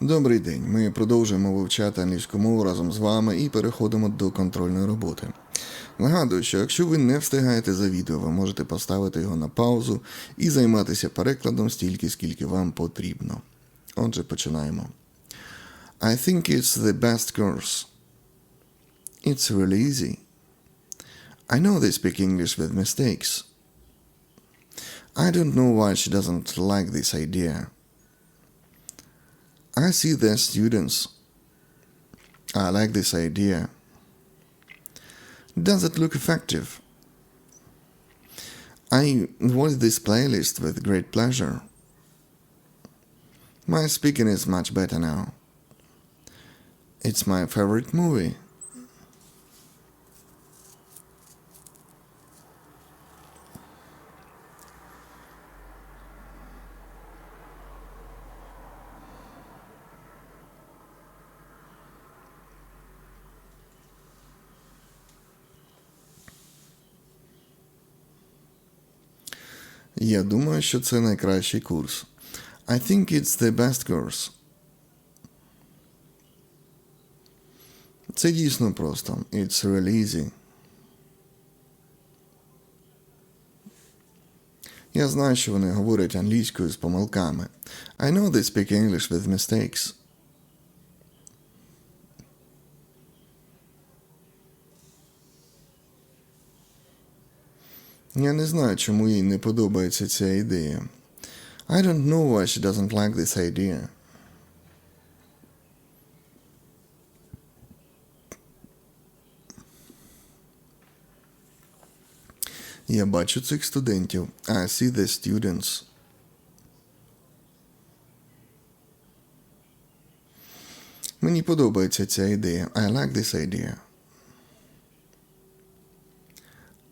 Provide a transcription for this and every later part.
Добрий день. Ми продовжуємо вивчати англійську мову разом з вами і переходимо до контрольної роботи. Нагадую, що якщо ви не встигаєте за відео, ви можете поставити його на паузу і займатися перекладом стільки, скільки вам потрібно. Отже, починаємо. I think it's the best course. It's really easy. I know they speak English with mistakes. I don't know why she doesn't like this idea. I see their students. I like this idea. Does it look effective? I watch this playlist with great pleasure. My speaking is much better now. It's my favorite movie. Я думаю, що це найкращий курс. I think it's the best course. Це дійсно просто. It's really easy. Я знаю, що вони говорять англійською з помилками. I know they speak English with mistakes. Я не знаю, чому їй не подобається ця ідея. I don't know why she doesn't like this idea. Я бачу цих студентів. I see the students. Мені подобається ця ідея. I like this idea.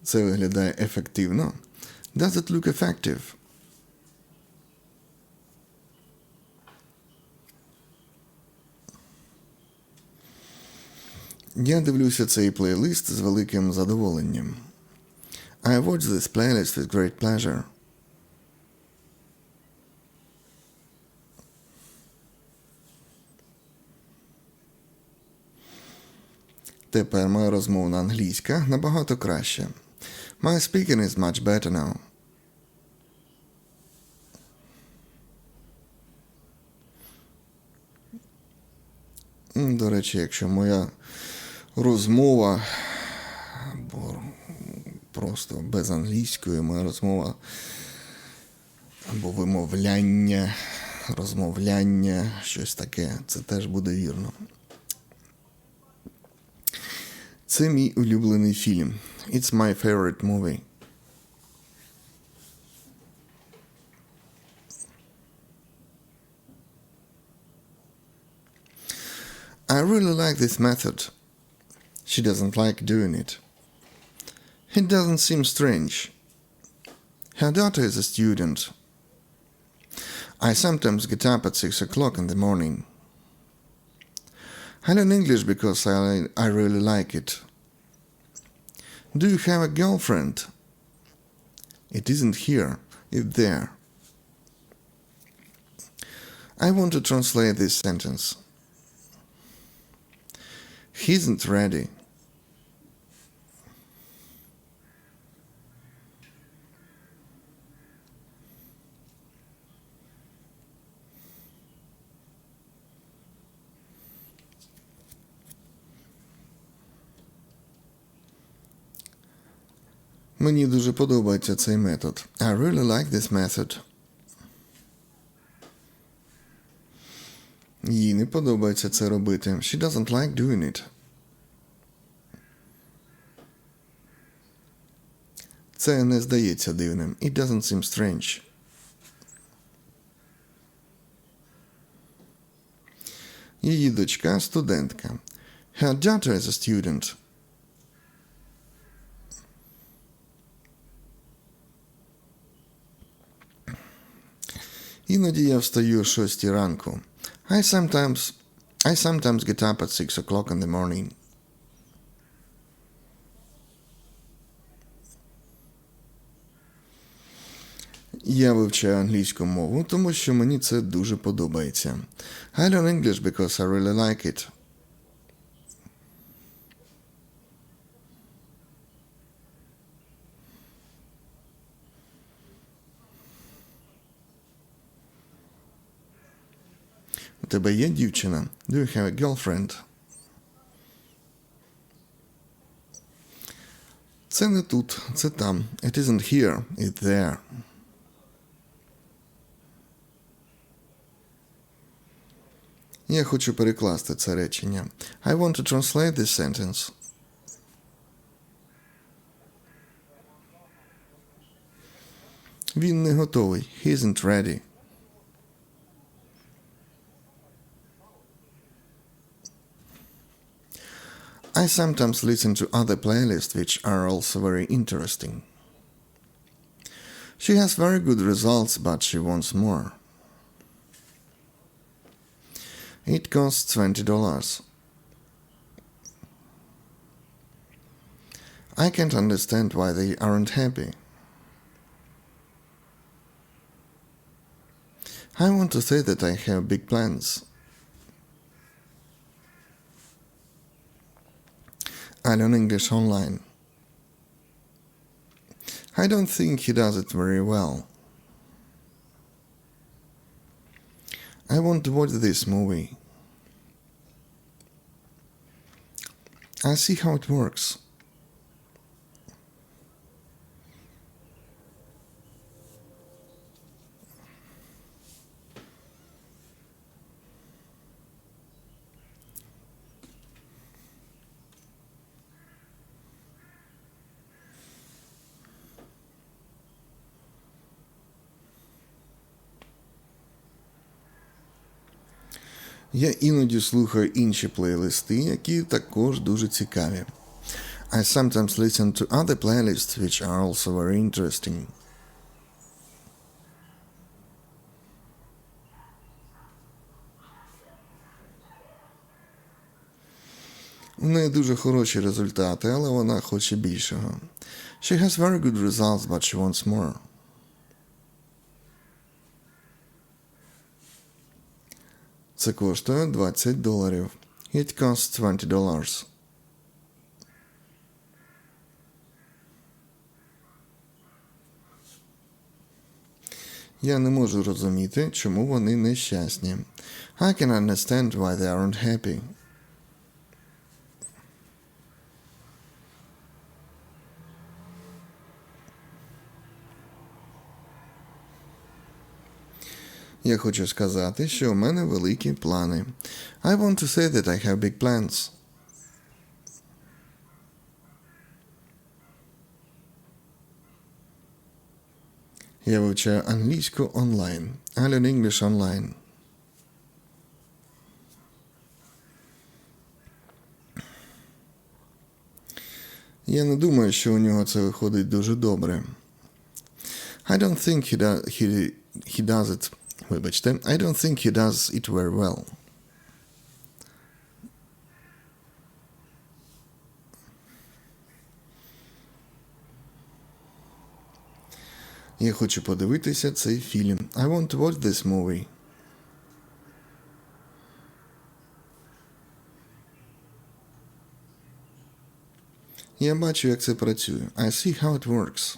Це виглядає ефективно. Does it look effective? Я дивлюся цей плейлист з великим задоволенням. I watch this playlist with great pleasure. Тепер моя розмовна англійська набагато краще. My speaking is much better now. До речі, якщо моя розмова або просто без англійської, моя розмова або вимовляння, розмовляння, щось таке, це теж буде вірно. Це мій улюблений фільм. It's my favorite movie. I really like this method. She doesn't like doing it. It doesn't seem strange. Her daughter is a student. I sometimes get up at six o'clock in the morning. I learn English because I, I really like it. Do you have a girlfriend? It isn't here, it's there. I want to translate this sentence. He isn't ready. Мені дуже подобається цей метод. I really like this method. Їй не подобається це робити. She doesn't like doing it. Це не здається дивним. It doesn't seem strange. Її дочка студентка. Her daughter is a student. Іноді я встаю о 6 ранку. I sometimes I sometimes get up at 6 o'clock in the morning. Я вивчаю англійську мову, тому що мені це дуже подобається. I learn English because I really like it. У тебе є дівчина? Do you have a girlfriend? Це не тут, це там. It isn't here, it's there. Я хочу перекласти це речення. I want to translate this sentence. Він не готовий. He isn't ready. I sometimes listen to other playlists which are also very interesting. She has very good results, but she wants more. It costs $20. I can't understand why they aren't happy. I want to say that I have big plans. I learn English online. I don't think he does it very well. I want to watch this movie. I see how it works. Я іноді слухаю інші плейлисти, які також дуже цікаві. I sometimes listen to other playlists which are also very interesting. У неї дуже хороші результати, але вона хоче більшого. She has very good results, but she wants more. Це коштує 20 доларів. It costs 20 dollars. Я не можу розуміти, чому вони нещасні. I can understand why they aren't happy. Я хочу сказати, що у мене великі плани. I want to say that I have big plans. Я вивчаю англійську онлайн. I learn English online. Я не думаю, що у нього це виходить дуже добре. I don't think he, do, he, he does it Вибачте, I don't think he does it very well. Я хочу подивитися цей фільм. I want to watch this movie. Я бачу, як це працює. I see how it works.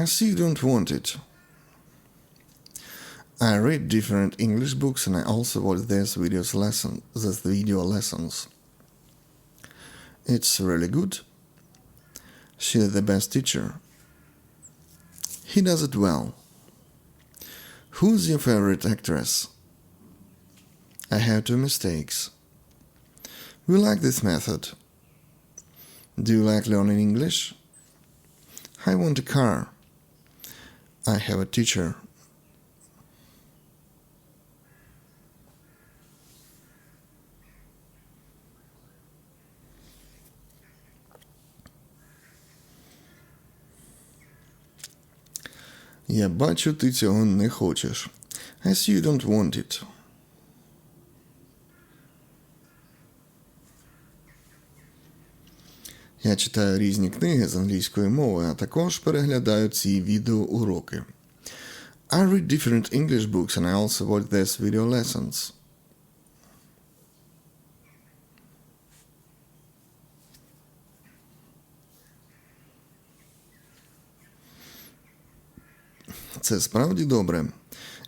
I see you don't want it. I read different English books and I also watch these videos lesson these video lessons. It's really good. She's the best teacher. He does it well. Who's your favorite actress? I have two mistakes. We like this method. Do you like learning English? I want a car. I have a teacher. Я бачу, ти цього не хочеш. I see you don't want it. Я читаю різні книги з англійської мови, а також переглядаю ці відеоуроки. I read different English books and I also watch these video lessons. Це справді добре.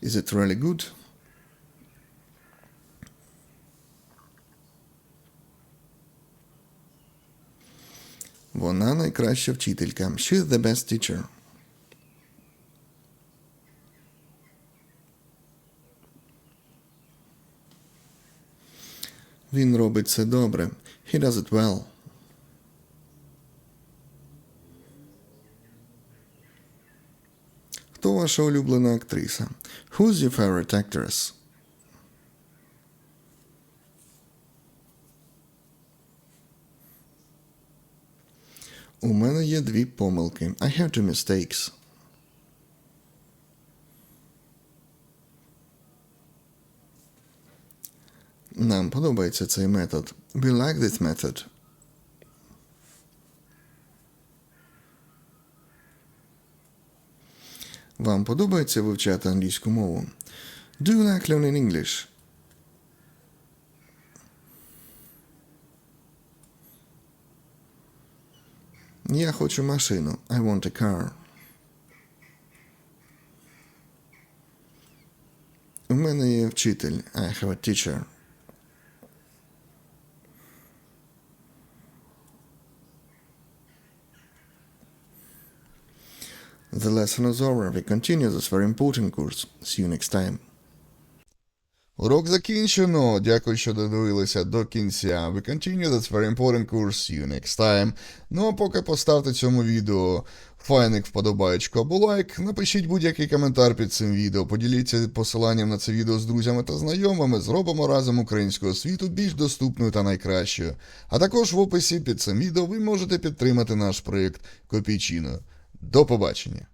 Is it really good? Вона найкраща вчителька. She's the best teacher. Він робить це добре. He does it well. Хто ваша улюблена актриса? Who's your favorite actress? У мене є дві помилки. I have two mistakes. Нам подобається цей метод. We like this method. Вам подобається вивчати англійську мову? Do you like learning English? Я хочу машину. I want a car. У мене є вчитель. I have a teacher. The lesson is over. We continue this very important course. See you next time. Урок закінчено. Дякую, що додивилися до кінця. We continue this very important course. You next time. Ну а поки поставте цьому відео файник вподобаєчку або лайк. Напишіть будь-який коментар під цим відео. Поділіться посиланням на це відео з друзями та знайомими. Зробимо разом українського світу більш доступною та найкращою. А також в описі під цим відео ви можете підтримати наш проєкт Копійчино. До побачення!